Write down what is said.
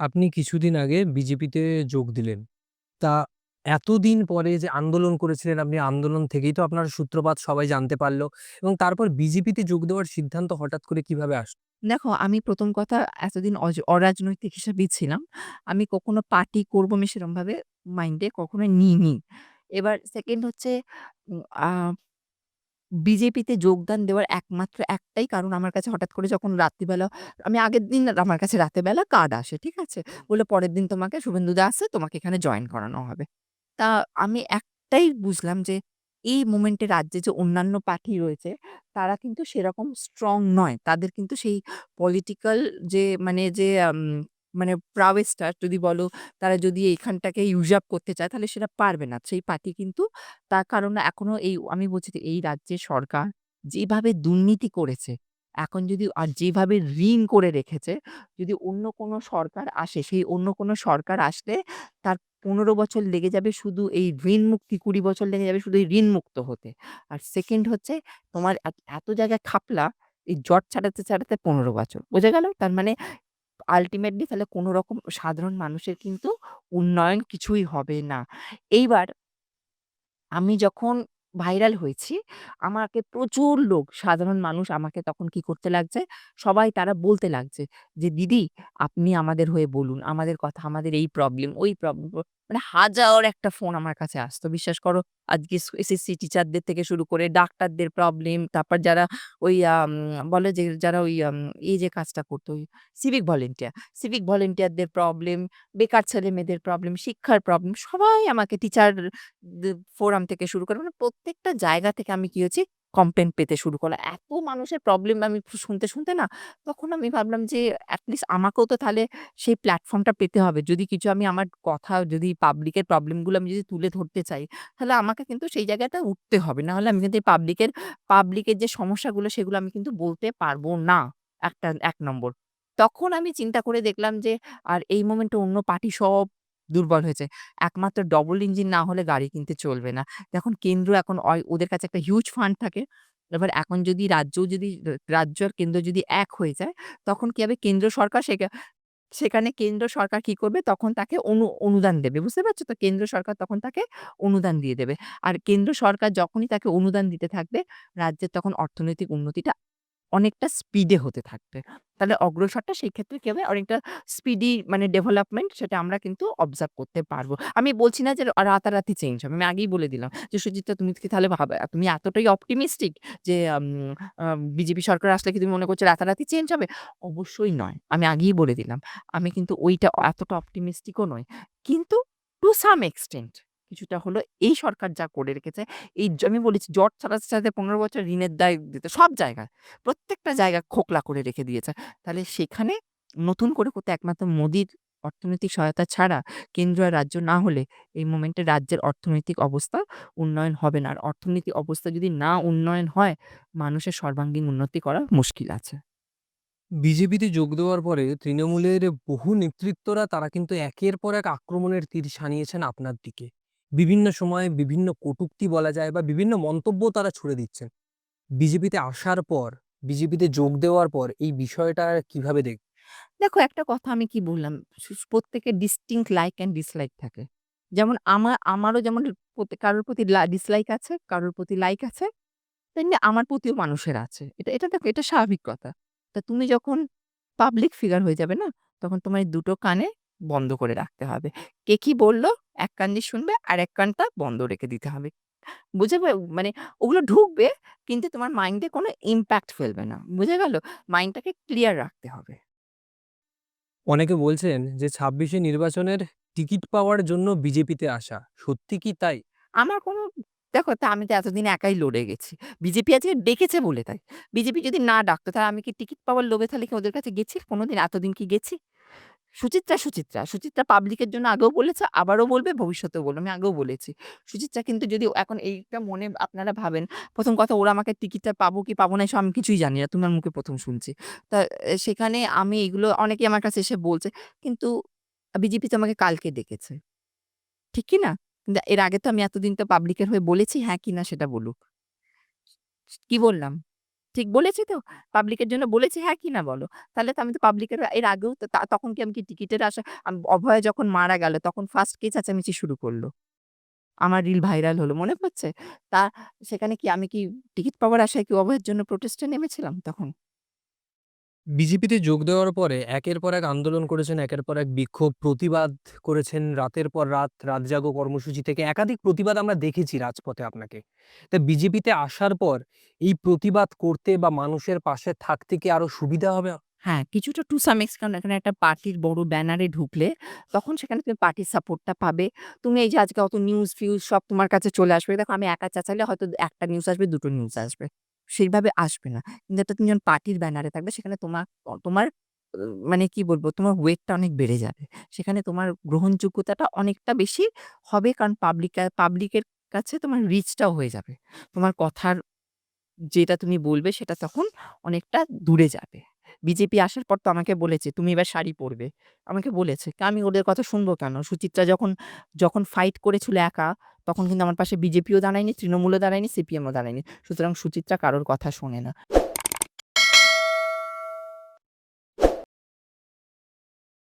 আপনি কিছুদিন আগে বিজেপিতে যোগ দিলেন। তা এতদিন পরে যে আন্দোলন করেছিলেন আপনি, আন্দোলন থেকেই তো আপনার সূত্রপাত সবাই জানতে পারল এবং তারপর বিজেপিতে যোগ দেওয়ার সিদ্ধান্ত হঠাৎ করে কীভাবে আসলো? দেখো, আমি ১ম কথা এতদিন অজ অরাজনৈতিক হিসেবেই ছিলাম। আমি কখনো পার্টি করব আমি সেরমভাবে মাইন্ডে কখনো নিইনি। এবার 2nd হচ্ছে বিজেপিতে যোগদান দেওয়ার একমাত্র একটাই কারণ আমার কাছে হঠাৎ করে যখন রাত্রিবেলা আমি আগের দিন আমার কাছে রাতের বেলা কার্ড আসে, ঠিক আছে? বলে পরের দিন তোমাকে শুভেন্দুদা আসছে, তোমাকে এখানে জয়েন করানো হবে। তা আমি একটাই বুঝলাম যে এই মোমেন্টে রাজ্যে যে অন্যান্য পার্টি রয়েছে, তারা কিন্তু সেরকম স্ট্রং নয়। তাদের কিন্তু সেই পলিটিক্যাল যে মানে যে মানে টা যদি বলো, তারা যদি এইখানটাকে usurp করতে চায় তাহলে সেটা পারবে না। সেই পার্টি কিন্তু তার কারণ এখনও এই আমি বলছি যে এই রাজ্যের সরকার যেভাবে দুর্নীতি করেছে, এখন যদি আর যেভাবে ঋণ করে রেখেছে, যদি অন্য কোনো সরকার আসে, সেই অন্য কোনো সরকার আসলে তার ১৫ বছর লেগে যাবে শুধু এই ঋণ মুক্তি, ২০ বছর লেগে যাবে শুধু এই ঋণ মুক্ত হতে। আর 2nd হচ্ছে তোমার এত এত জায়গায় খাপলা, এই জট ছাড়াতে, ছাড়াতে ১৫ বছর। বোঝা গেল? তার মানে আল্টিমেটলি তাহলে কোনো রকম সাধারণ মানুষের কিন্তু উন্নয়ন কিছুই হবে না। এইবার আমি যখন ভাইরাল হয়েছি, আমাকে প্রচুর লোক, সাধারণ মানুষ আমাকে তখন কি করতে লাগছে? সবাই তারা বলতে লাগছে যে, "দিদি আপনি আমাদের হয়ে বলুন। আমাদের কথা, আমাদের এই প্রবলেম, ওই প্রবলেম" মানে হাজার একটা ফোন আমার কাছে আসতো। বিশ্বাস করো আজকে এসএসসি টিচারদের থেকে শুরু করে ডাক্তারদের প্রবলেম, তারপর যারা ওই বলে যে যারা ওই এই যে কাজটা করতো ওই সিভিক ভলেন্টিয়ার সিভিক ভলান্টিয়ারদের প্রবলেম, বেকার ছেলে মেয়েদের প্রবলেম, শিক্ষার প্রবলেম সবাই আমাকে টিচার ফোরাম থেকে শুরু করে মানে প্রত্যেকটা জায়গা থেকে আমি কি হয়েছি কমপ্লেইন পেতে শুরু করলাম। এত মানুষের প্রবলেম আমি শুনতে, শুনতে না তখন আমি ভাবলাম যে এট লিস্ট আমাকেও তো তাহলে সেই প্ল্যাটফর্মটা পেতে হবে। যদি কিছু আমি আমার কথা যদি পাবলিকের প্রবলেমগুলো আমি যদি তুলে ধরতে চাই, তাহলে আমাকে কিন্তু সেই জায়গাটায় উঠতে হবে। না হলে আমি কিন্তু এই পাবলিকের পাবলিকের যে সমস্যাগুলো সেগুলো আমি কিন্তু বলতে পারব না। একটা ১ নম্বর। তখন আমি চিন্তা করে দেখলাম যে আর এই মোমেন্টে অন্য পার্টি সব দুর্বল হয়েছে। একমাত্র ডবল ইঞ্জিন না হলে গাড়ি কিন্তু চলবে না। এখন কেন্দ্র এখন ওদের কাছে একটা হিউজ ফান্ড থাকে। এবার এখন যদি রাজ্যও যদি রাজ্য আর কেন্দ্র যদি এক হয়ে যায়, তখন কি হবে কেন্দ্র সরকার সেকা সেখানে কেন্দ্র সরকার কি করবে? তখন তাকে অনু অনুদান দেবে। বুঝতে পারছ তো? কেন্দ্র সরকার তখন তাকে অনুদান দিয়ে দেবে। আর কেন্দ্র সরকার যখনই তাকে অনুদান দিতে থাকবে, রাজ্যের তখন অর্থনৈতিক উন্নতিটা অনেকটা স্পিডে হতে থাকবে। তাহলে অগ্রসরটা সেই ক্ষেত্রে কি হবে? অনেকটা স্পিডি মানে ডেভেলপমেন্ট সেটা আমরা কিন্তু অবজার্ভ করতে পারব। আমি বলছি না যে রাতারাতি চেঞ্জ হবে। আমি আগেই বলে দিলাম যে, "সুচিত্রা তুমি কি তাহলে ভাবা তুমি এতটাই অপটিমিস্টিক যে বিজেপি সরকার আসলে কি তুমি মনে করছ রাতারাতি চেঞ্জ হবে?" অবশ্যই নয়। আমি আগেই বলে দিলাম। আমি কিন্তু ওইটা এতটা অপটিমিস্টিক ও নই। কিন্তু টু সাম এক্সটেন্ট কিছুটা হলো এই সরকার যা করে রেখেছে, এই আমি বলেছি জট ছাড়াতে, সাথে পনেরো বছর ঋণের দায় দিতে সব জায়গায়, প্রত্যেকটা জায়গা খোকলা করে রেখে দিয়েছে। তাহলে সেখানে নতুন করে করতে একমাত্র মোদির অর্থনৈতিক সহায়তা ছাড়া কেন্দ্র আর রাজ্য না হলে এই মোমেন্টে রাজ্যের অর্থনৈতিক অবস্থা উন্নয়ন হবে না। আর অর্থনৈতিক অবস্থা যদি না উন্নয়ন হয়, মানুষের সর্বাঙ্গীন উন্নতি করা মুশকিল আছে। বিজেপিতে যোগ দেওয়ার পরে তৃণমূলের বহু নেতৃত্বরা তারা কিন্তু একের পর এক আক্রমণের তীর শানিয়েছেন আপনার দিকে। বিভিন্ন সময়ে বিভিন্ন কটূক্তি বলা যায় বা বিভিন্ন মন্তব্য তারা ছুড়ে দিচ্ছেন। বিজেপিতে আসার পর, বিজেপিতে যোগ দেওয়ার পর এই বিষয়টা কীভাবে দেখ দেখো একটা কথা আমি কি বললাম, প্রত্যেকের ডিস্টিংক্ট লাইক অ্যান্ড ডিসলাইক থাকে। যেমন আমার আমারও যেমন কারোর প্রতি ডিসলাইক আছে, কারোর প্রতি লাইক আছে, তেমনি আমার প্রতিও মানুষের আছে। এটা এটা দেখো এটা স্বাভাবিক কথা। তা তুমি যখন পাবলিক ফিগার হয়ে যাবে না, তখন তোমার দুটো কানে বন্ধ করে রাখতে হবে। কে কি বলল, এক কান দিয়ে শুনবে, আরেক কানটা বন্ধ রেখে দিতে হবে। বুঝে পা মানে ওগুলো ঢুকবে কিন্তু তোমার মাইন্ডে কোনো ইমপ্যাক্ট ফেলবে না। বুঝে গেল? মাইন্ডটাকে ক্লিয়ার রাখতে হবে। অনেকে বলছেন যে ২৬ এ নির্বাচনের টিকিট পাওয়ার জন্য বিজেপিতে আসা। সত্যি কি তাই? আমার কোনো দেখো তা আমি তো এতদিন একাই লড়ে গেছি। বিজেপি আজকে ডেকেছে বলে তাই। বিজেপি যদি না ডাকতো তাহলে আমি কি টিকিট পাওয়ার লোভে তাহলে কি ওদের কাছে গেছি? কোনোদিন এতদিন কি গেছি? সুচিত্রা, সুচিত্রা। সুচিত্রা পাবলিকের জন্য আগেও বলেছে, আবারও বলবে, ভবিষ্যতেও বলবে। আমি আগেও বলেছি। সুচিত্রা কিন্তু যদি এখন এইটা মনে আপনারা ভাবেন, প্রথম কথা ওরা আমাকে টিকিটটা পাবো কি পাবো না এসব আমি কিছুই জানি না। তোমার মুখে প্রথম শুনছি। তা সেখানে আমি এগুলো অনেকেই আমার কাছে এসে বলছে। কিন্তু বিজেপি তো আমাকে কালকে ডেকেছে। ঠিক কি না? এর আগে তো আমি এতদিন তো পাবলিকের হয়ে বলেছি হ্যাঁ কি না সেটা বলুক। কি বললাম? ঠিক বলেছি তো? পাবলিকের জন্য বলেছি হ্যাঁ কি না বলো? তাহলে তো আমি তো পাবলিকের এর আগেও তো তখন কি আমি কি টিকিটের আশা অভয় যখন মারা গেল, তখন ফার্স্ট কে চেঁচামেচি শুরু করল আমার রিল ভাইরাল হলো। মনে পড়ছে? তা, সেখানে কি আমি কি টিকিট পাওয়ার আশায় কি অভয়ের জন্য প্রোটেস্টে নেমেছিলাম তখন? বিজেপিতে যোগ দেওয়ার পরে একের পর এক আন্দোলন করেছেন, একের পর এক বিক্ষোভ, প্রতিবাদ করেছেন রাতের পর রাত, রাত জাগো কর্মসূচি থেকে একাধিক প্রতিবাদ আমরা দেখেছি রাজপথে আপনাকে। তা বিজেপিতে আসার পর এই প্রতিবাদ করতে বা মানুষের পাশে থাকতে কি আরও সুবিধা হবে? হ্যাঁ, কিছুটা টু সাম কারণ এখানে একটা পার্টির বড় ব্যানারে ঢুকলে তখন সেখানে তুমি পার্টির সাপোর্টটা পাবে। তুমি এই যে আজকে অত নিউজ ফিউজ সব তোমার কাছে চলে আসবে। দেখো আমি একা চেঁচালে হয়তো একটা নিউজ আসবে, দুটো নিউজ আসবে। সেইভাবে আসবে না। কিন্তু একটা তুমি যখন পার্টির ব্যানারে থাকবে সেখানে তোমার তোমার মানে কি বলব? তোমার ওয়েটটা অনেক বেড়ে যাবে। সেখানে তোমার গ্রহণযোগ্যতাটা অনেকটা বেশি হবে কারণ পাবলিক পাবলিকের কাছে তোমার রিচটাও হয়ে যাবে। তোমার কথার যেটা তুমি বলবে সেটা তখন অনেকটা দূরে যাবে। বিজেপি আসার পর তো আমাকে বলেছে, "তুমি এবার শাড়ি পরবে।" আমাকে বলেছে। আমি ওদের কথা শুনব কেন? সুচিত্রা যখন যখন ফাইট করেছিল একা তখন কিন্তু আমার পাশে বিজেপিও দাঁড়ায়নি, তৃণমূলও দাঁড়ায়নি, সিপিএমও দাঁড়ায়নি। সুতরাং সুচিত্রা কারোর কথা শোনে না।